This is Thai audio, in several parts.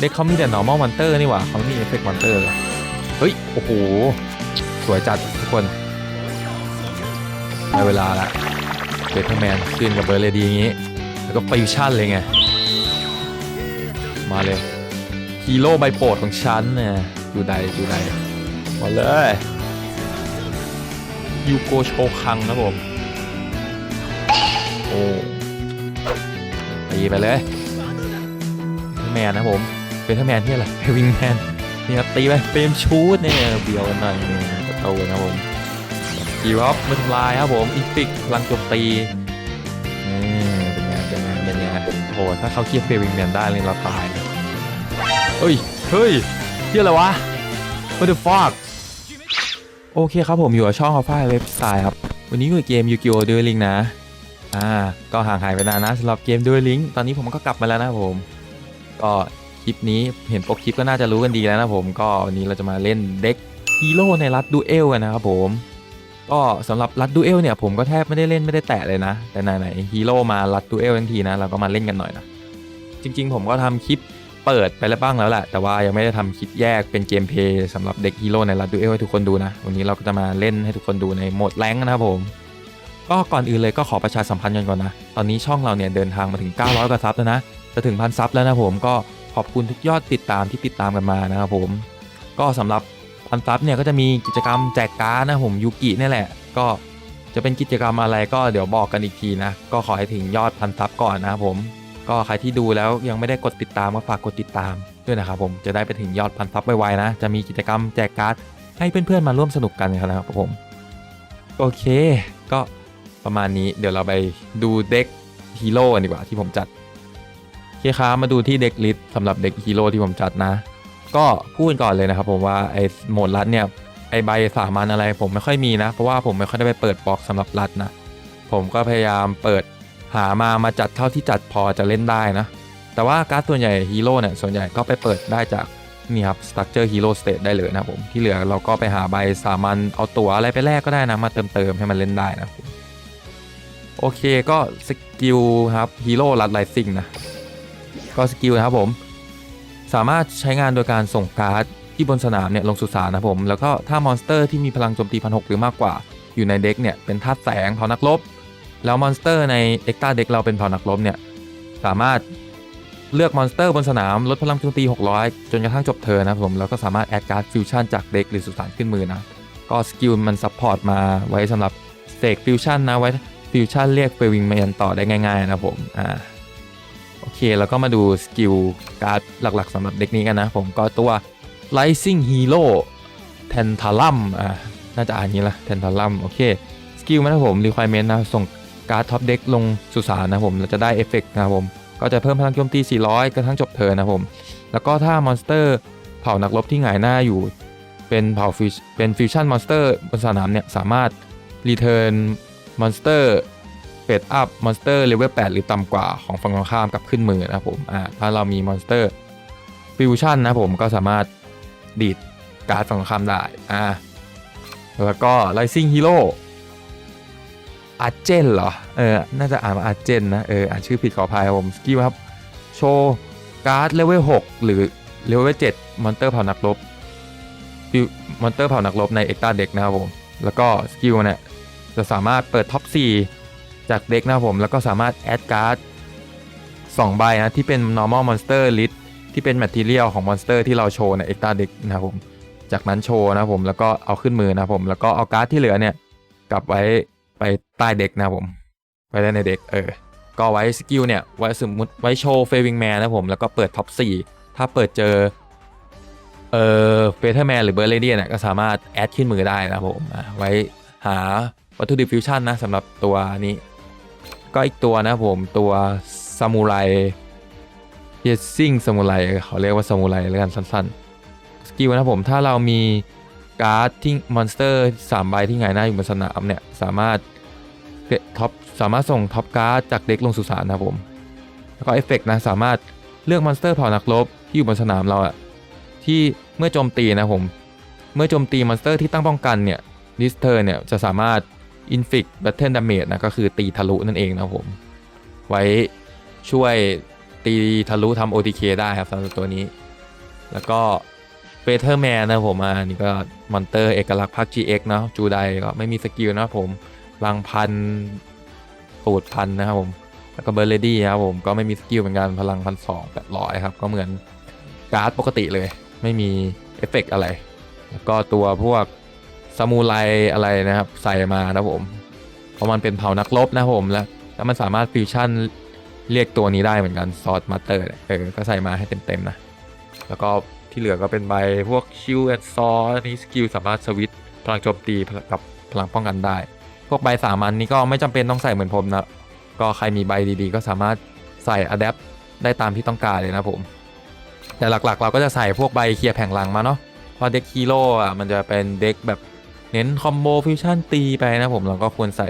เด็กเขามีแต่ normal monster นี่หว่าเขามี effect monster เลยเฮ้ย โอ้โห สวยจัดทุกคนได้เวลาละเบทแมนขึ้นกับเบอร์เลดีอย่างงี้ แล้วก็ฟิวชั่นเลยไง มาเลยฮีโร่ใบโปรดของฉันเนี่ยดูใดดูใดมาเลยยูโกโชคังนะผม โอ้ตีไปเลย แมนนะผมเป็นทแมนที่อะไรวิงแมนนี่ครับตีไปเฟรมชูดเนี่ยเบียวกันหน่อยนี่ประตูนะครับผมกีวอฟมาทำลายครับผมอีฟิกพลังโจมตีนี่เป็นไงเป็นไงเป็นไงโหถ้าเขาเคียบเฟรวิงแมนได้เลยเราตายเฮ้ยเฮ้ยเที่ยอะไรวะ What the fuck โอเคครับผมอยู่กับช่อง Alpha เว็บไซต์ครับ วันนี้อยู่เกม Yu-Gi-Oh! Duel Link นะ อ่า ก็ห่างหายไปนานนะสำหรับเกม Duel Link ตอนนี้ผมก็กลับมาแล้วนะผม ก็คลิปนี้เห็นปกคลิปก็น่าจะรู้กันดีแล้วนะผมก็วันนี้เราจะมาเล่นเด็กฮีโร่ในรัดดูเอลกันนะครับผมก็สำหรับรัดดูเอลเนี่ยผมก็แทบไม่ได้เล่นไม่ได้แตะเลยนะ แต่ไหนๆฮีโร่มารัดดูเอลทั้งทีนะเราก็มาเล่นกันหน่อยนะจริง ๆ ผมก็ทำคลิปเปิดไปแล้วบ้างแล้วแหละแต่ว่ายังไม่ได้ทำคลิปแยกเป็นเกมเพลย์สำหรับเด็กฮีโร่ในรัดดูเอลให้ทุกคนดูนะวันนี้เราก็จะมาเล่นให้ทุกคนดูในโหมดแรงนะครับผมก็ก่อนอื่นเลยก็ขอประชาสัมพันธ์กันก่อนนะ ตอนนี้ช่องเราเนี่ยเดินทางมาถึง 900 กว่าซับแล้วนะ จะถึงพันซับแล้วนะผมก็ขอบคุณทุกยอดติดตามที่ติดตามกันมานะครับผม ก็สำหรับพันซับเนี่ยก็จะมีกิจกรรมแจกการ์ดนะผมยูกิเนี่ยแหละ ก็จะเป็นกิจกรรมอะไรก็เดี๋ยวบอกกันอีกทีนะ ก็ขอให้ถึงยอดพันซับก่อนนะครับผม ก็ใครที่ดูแล้วยังไม่ได้กดติดตามก็ฝากกดติดตามด้วยนะครับผมจะได้ไปถึงยอดพันซับไวๆนะ จะมีกิจกรรมแจกการ์ดให้เพื่อนๆมาร่วมสนุกกันนะครับผมโอเค ก็ประมาณนี้เดี๋ยวเราไปดูเด็กฮีโร่กันดีกว่าที่ผมจัด เคครับมาดูที่เด็กลิสสำหรับเด็กฮีโร่ที่ผมจัดนะ ก็พูดก่อนเลยนะครับผมว่าไอ้โหมดรัดเนี่ยไอ้ใบสามัญอะไรผมไม่ค่อยมีนะ เพราะว่าผมไม่ค่อยได้ไปเปิดบล็อกสำหรับรัดนะ ผมก็พยายามเปิดหามามาจัดเท่าที่จัดพอจะเล่นได้นะ แต่ว่าการ์ดส่วนใหญ่ฮีโร่เนี่ยส่วนใหญ่ก็ไปเปิดได้จากนี่ครับ Structure Hero State ได้เลยนะผม ที่เหลือเราก็ไปหาใบสามัญเอาตั๋วอะไรไปแลกก็ได้นะ มาเติมเติมๆให้มันเล่นได้นะครับโอเคก็สกิลครับฮีโร่รัดไลซิงนะ ก็สกิลนะครับผม สามารถใช้งานโดยการส่งการ์ดที่บนสนามเนี่ยลงสู่สารนะผม แล้วก็ถ้ามอนสเตอร์ที่มีพลังโจมตีพันหหรือมากกว่า อยู่ในเด็กเนี่ยเป็นธาตุแสงเผานักรบแล้วมอนสเตอร์ในเอ็กตาเด็กเราเป็นเผานักรบเนี่ยสามารถเลือกมอนสเตอร์บนสนามลดพลังโจมตี 600 จนกระทั่งจบเทิร์นะครับผม แล้วก็สามารถแอดการ์ดฟิวชั่นจากเด็กหรือสุสานขึ้นมือนะ ก็สกิลมันซัพพอร์ตมาไว้สำหรับเสกฟิวชั่นนะไว้ฟิวชั่นเรียกเฟวิงแมนต่อได้ง่ายๆนะผมอ่า โอเค แล้วก็มาดูสกิลการ์ดหลักๆสำหรับเด็กนี้กันนะ ผมก็ตัว Rising Hero t e n t a l u m อ่าน่าจะอ่านนี้ละ t e n t a l u m โอเค สกิลมันนะผม requirement นะ ส่งการ์ดท็อปเด็กลงสุสานนะผมเราจะได้เอฟเฟกต์นะผม ก็จะเพิ่มพลังโจมตี 400 กระทั่งจบเทิร์นนะผม แล้วก็ถ้ามอนสเตอร์เผ่านักรบที่หงายหน้าอยู่ เป็นเผ่าฟิวเป็นฟิวชั่นมอนสเตอร์บนสนามเนี่ย สามารถรีเทิร์นมอนสเตอร์ เฟดอัพมอนสเตอร์เลเวล8หรือต่ำกว่าของฝั่งตรงข้ามกับขึ้นมือนะครับผมอ่าถ้าเรามีมอนสเตอร์ฟิวชั่นนะผมก็สามารถดีดการ์ดฝั่งตรงข้ามได้อ่าแล้วก็ Rising Hero อาร์เจนเหรอ เออ น่าจะอ่านว่าอาร์เจนนะ เออ อ่านชื่อผิดขออภัยผม สกิลครับ โชว์การ์ดเลเวล6หรือเลเวล7มอนเตอร์เผ่านักรบฟิวมอนเตอร์เผ่านักรบในเอ็กตาเด็กนะครับผม แล้วก็สกิลเนี่ยจะสามารถเปิดท็อป 4 จากเด็กนะผมแล้วก็สามารถแอดการ์ด2ใบนะที่เป็น normal monster list ที่เป็น material ของ monster ที่เราโชว์ในเอ็กตาเด็กนะครับผมจากนั้นโชว์นะผมแล้วก็เอาขึ้นมือนะผมแล้วก็เอาการ์ดที่เหลือเนี่ยกลับไว้ไปใต้เด็กนะผมไว้ได้ในเด็กเออก็ไว้สกิลเนี่ยไว้สมมติไว้โชว์เฟวิงแมนนะผมแล้วก็เปิดท็อป4ถ้าเปิดเจอเอ่อเฟเธอร์แมนหรือเบอร์เรเดียเนี่ยก็สามารถแอดขึ้นมือได้นะผมไว้หาวัตถุดิบฟิวชั่นนะสำหรับตัวนี้ ก็อีกตัวนะผมตัวซามูไรเฮดซิ่งซามูไรเขาเรียกว่าซามูไรแล้วกันสั้นๆ สกิลนะผมถ้าเรามีการ์ดที่มอนสเตอร์สามใบที่หงายหน้าอยู่บนสนามเนี่ย สามารถท็อปสามารถส่งท็อปการ์ดจากเด็กลงสู่สารนะผม แล้วก็เอฟเฟกต์นะสามารถเลือกมอนสเตอร์เผ่านักรบที่อยู่บนสนามเราอะที่เมื่อโจมตีนะผม เมื่อโจมตีมอนสเตอร์ที่ตั้งป้องกันเนี่ยลิสเตอร์เนี่ยจะสามารถ อินฟิกแบทเทิลดาเมจนะก็คือตีทะลุนั่นเองนะผม ไว้ช่วยตีทะลุทำ OTK ได้ครับสำหรับตัวนี้ แล้วก็เฟเธอร์แมนนะผมอ่านี่ก็มอนเตอร์เอกลักษณ์ภาค GX เนาะจูไดก็ไม่มีสกิลนะผมรังพันตูดพันนะครับผม แล้วก็เบอร์เลดี้ครับผมก็ไม่มีสกิลเหมือนกันพลังพันสองแปดร้อยครับ ก็เหมือนการ์ดปกติเลย ไม่มีเอฟเฟกต์อะไร แล้วก็ตัวพวก ซามูไรอะไรนะครับ ใส่มานะผม เพราะมันเป็นเผ่านักรบนะผมแล้วแล้วมันสามารถฟิวชั่นเรียกตัวนี้ได้เหมือนกันซอสมาเตอร์เออก็ใส่มาให้เต็มๆนะ แล้วก็ที่เหลือก็เป็นใบพวกชิลแอนซอนี่สกิลสามารถสวิตช์พลังโจมตีกับพลังป้องกันได้ พวกใบสามัญนี้ก็ไม่จำเป็นต้องใส่เหมือนผมนะก็ใครมีใบดีๆ ก็สามารถใส่อะแดปได้ตามที่ต้องการเลยนะผม แต่หลักๆ เราก็จะใส่พวกใบเคลียร์แผงหลังมาเนาะเพราะเด็กฮีโร่อะมันจะเป็นเด็กแบบ เน้นคอมโบฟิวชั่นตีไปนะผมเราก็ควรใส่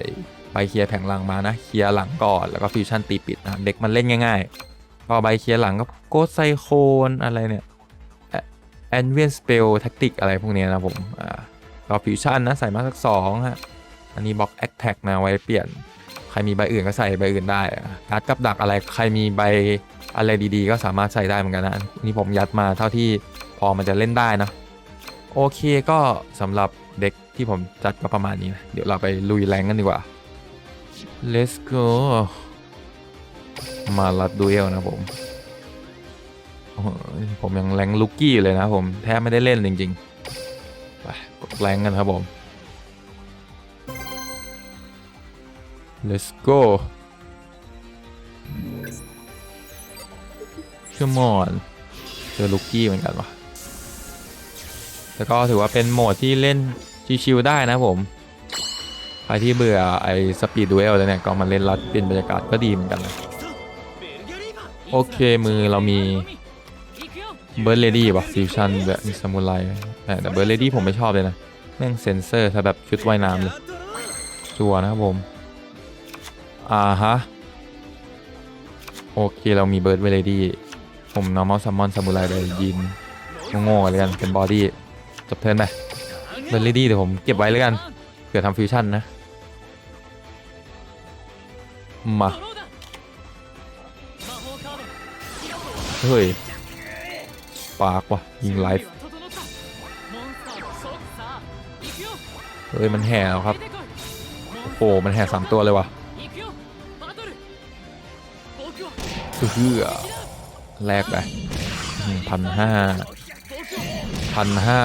ใบเคลียร์แผงหลังมานะเคลียร์หลังก่อนแล้วก็ฟิวชั่นตีปิดนะเด็กมันเล่นง่ายๆพอใบเคลียร์หลังก็โกดไซโคนอะไรเนี่ยแอนเวียนสเปลแท็กติกอะไรพวกเนี้ยนะผมอ่าก็ฟิวชั่นนะใส่มาสักสองฮะอันนี้บล็อกแอคแท็กนะไว้เปลี่ยนใครมีใบอื่นก็ใส่ใบอื่นได้การ์ดกับดักอะไรใครมีใบอะไรดีๆ ก็สามารถใส่ได้เหมือนกันนะนี่ผมยัดมาเท่าที่พอมันจะเล่นได้นะ โอเคก็สำหรับเด็ก ที่ผมจัดก็ประมาณนี้นะ เดี๋ยวเราไปลุยแรงกันดีกว่า let's go มาลัดดูเอลนะผม ผมยังแรงลุกกี้อยู่เลยนะผมแทบไม่ได้เล่นจริงๆ ไปกดแรงกันครับผม let's go come on เจอลูกกี้เหมือนกันวะแล้วก็ถือว่าเป็นโหมดที่เล่น ชิวๆได้นะผมใครที่เบื่อไอ้สปีดดูเอลแล้วเนี่ยก็มาเล่นรัดเป็นบรรยากาศก็ดีเหมือนกันนะโอเคมือเรามีเบิร์ดเลดี้ป่ะฟิวชั่นแบบมีซามูไรแต่เบิร์ดเลดี้ผมไม่ชอบเลยนะแม่งเซนเซอร์ถ้าแบบชุดว่ายน้ำเลยชัวนะครับผมอ่าฮะโอเคเรามีเบิร์ดเวเลดี้ผม normal summon samurai เลยยินโง่ๆเลยกันเป็นบอดี้จบเทิร์นไป เบิร์ดเวเลดี้เดี๋ยวผมเก็บไว้เลยกันเผื่อทำฟิวชั่นนะ มา เฮ้ย ปากว่ะ ยิงไลฟ์ เฮ้ย มันแห่แล้วครับ โอ้โห มันแห่สามตัวเลยว่ะเพื่อแลกไปพันห้าพันห้า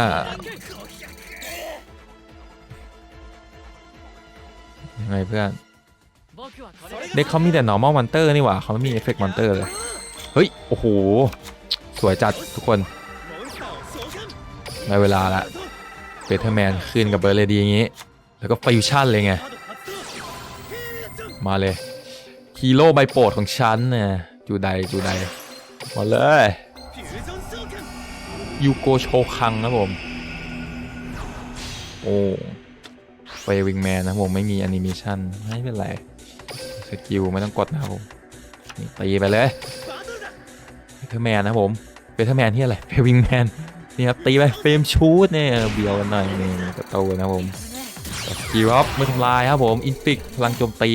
ไงเพื่อน เด็กเขามีแต่ normal monster นี่หว่าเขาไม่มี effect monster เลย เฮ้ย โอ้โห สวยจัดทุกคนได้เวลาละเบเทอร์แมนขึ้นกับเบอร์เลดีอย่างงี้ แล้วก็ฟิวชั่นเลยไง มาเลยฮีโร่ใบโปรดของฉันเนี่ยจูไดจูไดมาเลยยูโกโชคังนะผม โอ้ เฟย์วิงแมนนะผมไม่มีแอนิเมชันไม่เป็นไร สกิลไม่ต้องกดนะครับผมนี่ตีไปเลยเฟเธอร์แมนนะผมเฟเธอร์แมนที่อะไรเฟวิงแมนนี่ครับตีไปเฟรมชูดเนี่ยเบียวกันหน่อยนี่กระโตนะผมกิลครับไม่ทำลายครับผมอินฟิกพลังโจมตี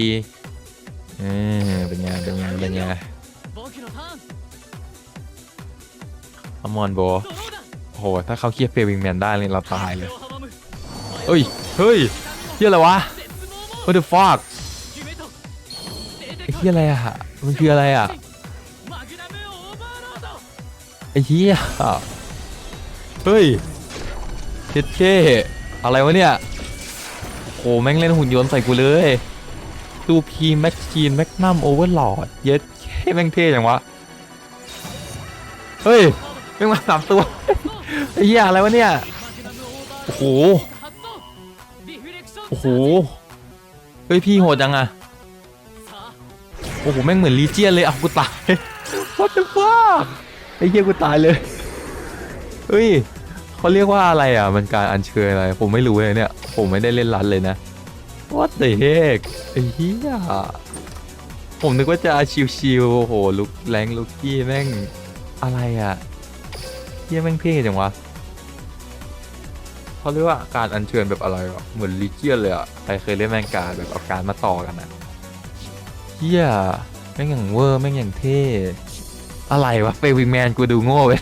เออเป็นไงเป็นไงเป็นไงอมอนโบโอ้โหถ้าเขาเคลียร์เฟวิงแมนได้เลยเราตายเลย เฮ้ย เฮ้ย เฮียอะไรวะ What the fuck ไอ้เฮียอะไรอะมันคืออะไรอะไอ้เฮียเฮ้ยเจ็ดเคอะไรวะเนี่ยโอ้โหแม่งเล่นหุ่นยนต์ใส่กูเลยตูพีแม็กชีนแม็กนัมโอเวอร์หลอดเย็ดแค่แม่งเท่จังวะ เฮ้ยแม่งมาสามตัวไอ้เหี้ยอะไรวะเนี่ย โอ้โห โอ้โห เฮ้ยพี่โหดจังอะโอ้โห แม่งเหมือนลีเจียนเลยเอะกูตาย What the fuck ไอ้เหี้ยกูตายเลย เฮ้ยเขาเรียกว่าอะไรอะ มันการอัญเชิญอะไร ผมไม่รู้เลยเนี่ย ผมไม่ได้เล่นรันเลยนะ What the heck ไอ้เหี้ยผมนึกว่าจะชิวๆโอ้โหลุกแรงลุกกี้แม่งอะไรอะเหี้ยแม่งเท่จังวะ เขาเรียกว่าการอัญเชิญแบบอะไรวะเหมือนลีเจียนเลยอะใครเคยเล่นแมงการแบบเอาการมาต่อกันอะเหี้ยแม่งอย่างเวอร์แม่งอย่างเท่อะไรวะเฟวิงแมนกูดูโง่ไป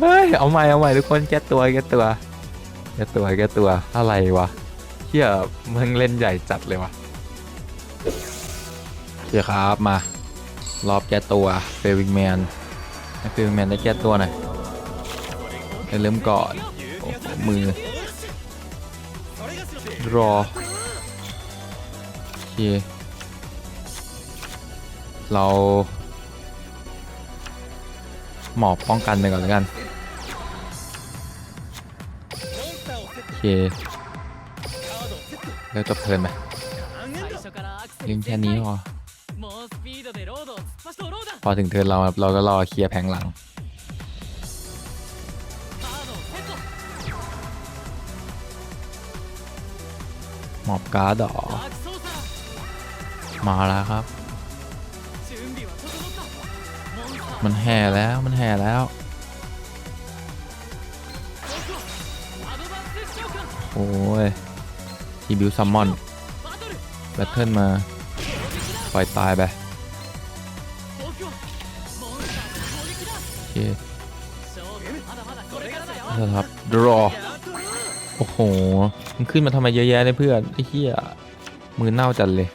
เฮ้ยเอาใหม่เอาใหม่ทุกคนแก้ตัวแก้ตัวแก้ตัวแก้ตัวอะไรวะเชี่ยมึงเล่นใหญ่จัดเลยวะเชี่ยครับมารอบแก้ตัวเฟวิงแมนให้เฟวิงแมนได้แก้ตัวหน่อยให้เริ่มก่อน มือ รอ โอเค เรา หมอบป้องกันไปก่อนแล้วกัน โอเคแล้วจะเพลินไหมยิ่นแค่นี้พอพอถึงเทินเราเราก็รอเคลียร์แผงหลัง หมอบการ์ดอมาแล้วครับ มันแห่แล้วมันแห่แล้ว โอ้ยทีบิวซัมมอนแบทเทิลมาปล่อยตายไปโอเคครับ รอ โอ้โห มันขึ้นมาทำไมเยอะแยะเนี่ยเพื่อนไอ้เหี้ยมือเน่าจัดเลย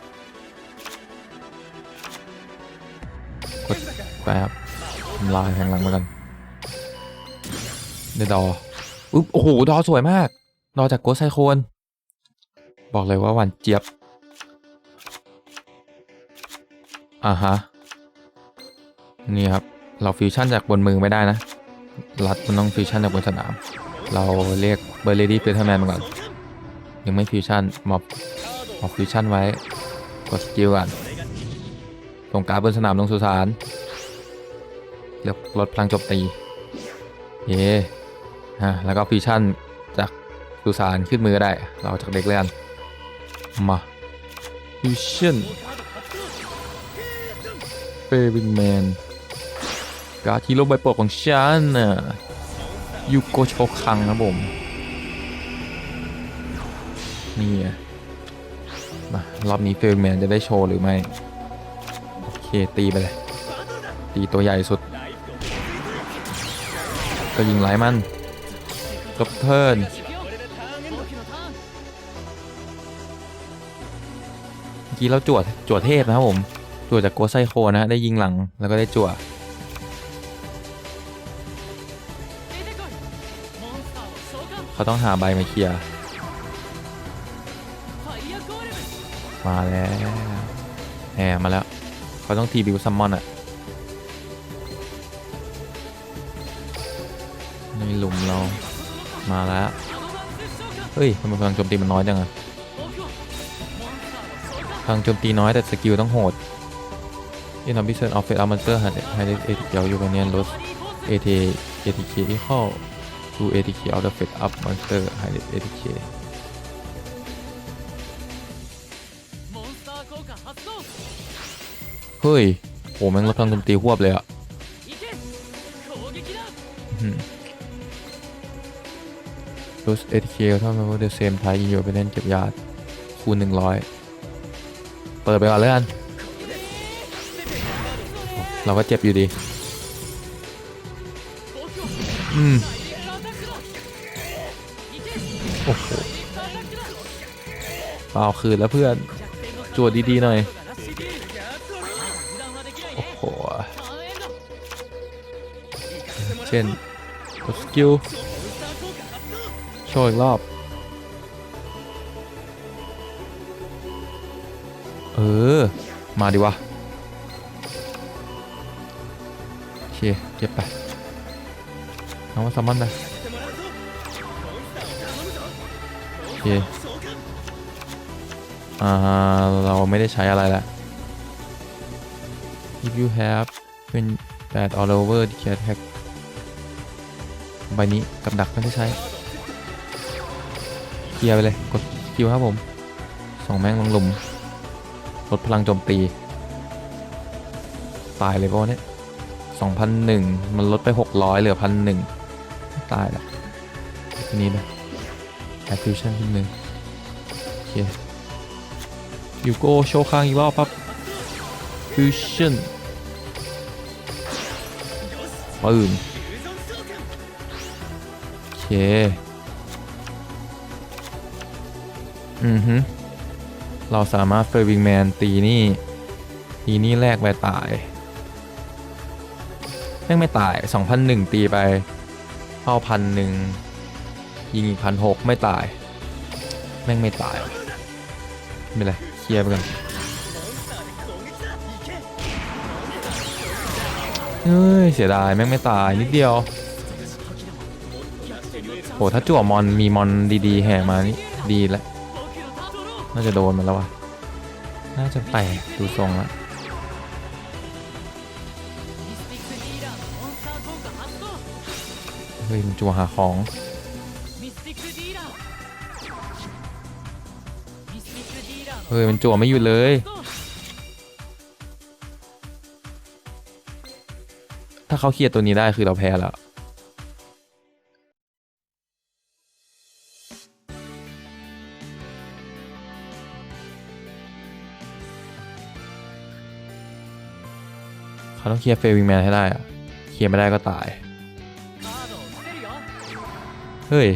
กดไปครับทำลายแผงหลังมากันได้ดออุ๊บโอ้โห ดอสวยมาก ดอจากโกสไซโคน บอกเลยว่าหวานเจี๊ยบ อ่าฮะ นี่ครับ เราฟิวชั่นจากบนมือไม่ได้นะ รัดมันต้องฟิวชั่นจากบนสนาม เราเรียกเบอร์เลดี้เฟเทอร์แมนมาก่อน ยังไม่ฟิวชั่นมอบมอบฟิวชั่นไว้ กดสกิลก่อนส่งการบนสนามลงสุสานเลือกลดพลังจมตี เย่ฮะแล้วก็ฟิวชั่นจากสุสานขึ้นมือได้ เราจากเด็กเล่นมาฟิวชั่นเฟวิงแมนการ์ดฮีโร่ใบโปรดของฉันน่ะ ยูโกโชคังนะผมนี่มารอบนี้เฟลแมนจะได้โชว์หรือไม่ โอเค ตีไปเลย ตีตัวใหญ่สุด ก็ยิงไล่มันจบเทิร์นกี้เราจวดจวดเทพนะครับผมจวดจากโกไซโคนะ ได้ยิงหลังแล้วก็ได้จวด เขาต้องหาใบมาเคลียมาแล้วแหมมาแล้ว เขาต้องทีบิวซัมมอนอะในหลุมเรามาแล้ว เฮ้ยทำไมพลังโจมตีมันน้อยจังอะพลังโจมตีน้อยแต่สกิลต้องโหดที่ทำพิเศษออฟเฟตอาร์มันเซอร์ให้ให้เอทิเกียวอยู่กันเนียลดเอทีเอทีเคที่เข้า do ATK out of it up monster 100 ATK เฮ้ย โหแมันลับทั้งโจมตีหวบเลยอะลด ATK เท่าไหร่ว่า the same time you ไปเล่นเก็บยาดคูณหนึ่งร้อยเปิดไปก่อนเลยวกัน เราก็เจ็บอยู่ดี อืม อ้โหเอาคืนแล้วเพื่อนจวดดีๆหน่อย โอ้โห เช่นกดสกิล โชว์อีกรอบ เออ มาดิวะ โอเค เก็บไป เอามาซัมมอนไป อเคอ่าเราไม่ได้ใช้อะไรแล้ว if you have when that all over the cat hack ใบนี้กับดักไม่ได้ใช้เคลียร์ไปเลย กดคิวครับผมสองแม่งลงหลุมลดพลังโจมตี ตายเลยปะวะเนี่ยสองพันหนึ่งมันลดไปหกร้อยเหลือพันหนึ่งตายละทีนี้นะ แอคฟิวชั่นขึ้นหนึ่งโอเคยูโก้โชว์ค้างอีกรอบครับฟิวชั่นปืนโอเคอือฮึเราสามารถเฟอร์วิงแมนตีนี่ตีนี่แรกไปตายแม่งไม่ตาย 2,001 ตีไปเข้าพันหนึ่ง ยิงอีกพันหกไม่ตาย แม่งไม่ตายไม่ไรเคลียร์ไปก่อนเฮ้ยเสียดายแม่งไม่ตายนิดเดียวโหถ้าจั่วมอนมีมอนดีๆ แห่มานี่ดีแล้วน่าจะโดนมันแล้ววะน่าจะไปดูทรงละเฮ้ยมันจั่วหาของ เฮ้ยมันจั่วไม่อยู่เลยถ้าเขาเคลียร์ตัวนี้ได้คือเราแพ้แล้ว เขาต้องเคลียร์เฟลวิงแมนให้ได้อะเคลียร์ไม่ได้ก็ตาย เฮ้ย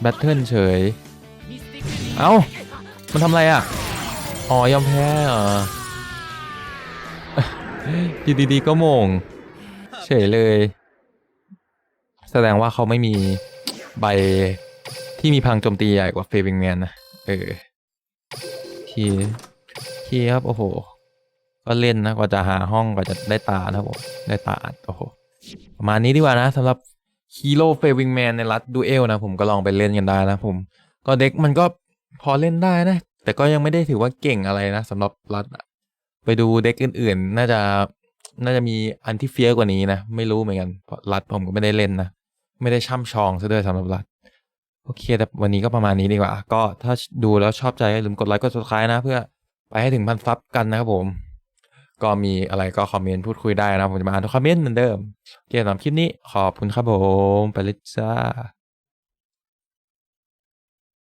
แบทเทิลเฉย เอา้า มันทำอะไรอะ อ๋อ ยอมแพ้เหรอยู่ดีๆก็โมง เฉยเลย แสดงว่าเขาไม่มีใบที่มีพังโจมตีใหญ่กว่าเฟวิงแมนนะ เออ ทีทีครับ โอ้โห ก็เล่นนะ กว่าจะหาห้องกว่าจะได้ตานะผมได้ตา โอ้โห ประมาณนี้ดีกว่านะสำหรับ ฮีโร่เฟวิงแมนในรัฐดูเอลนะผมก็ลองไปเล่นกันได้นะผม ก็เด็กมันก็พอเล่นได้นะ แต่ก็ยังไม่ได้ถือว่าเก่งอะไรนะสำหรับรัฐไปดูเด็กอื่นๆ น่าจะน่าจะมีอันที่เฟี้ยวกว่านี้นะ ไม่รู้เหมือนกันเพราะรัฐผมก็ไม่ได้เล่นนะ ไม่ได้ช่ำชองซะด้วยสำหรับรัฐโอเค แต่วันนี้ก็ประมาณนี้ดีกว่า ก็ถ้าดูแล้วชอบใจอย่าลืมกดไลค์กด subscribe นะ เพื่อไปให้ถึงพันซับกันนะครับผม ก็มีอะไรก็คอมเมนต์พูดคุยได้นะผมจะมาอ่านทุกคอมเมนต์เหมือนเดิม โอเคสำหรับคลิปนี้ขอบคุณครับผม ไปเลยจ้า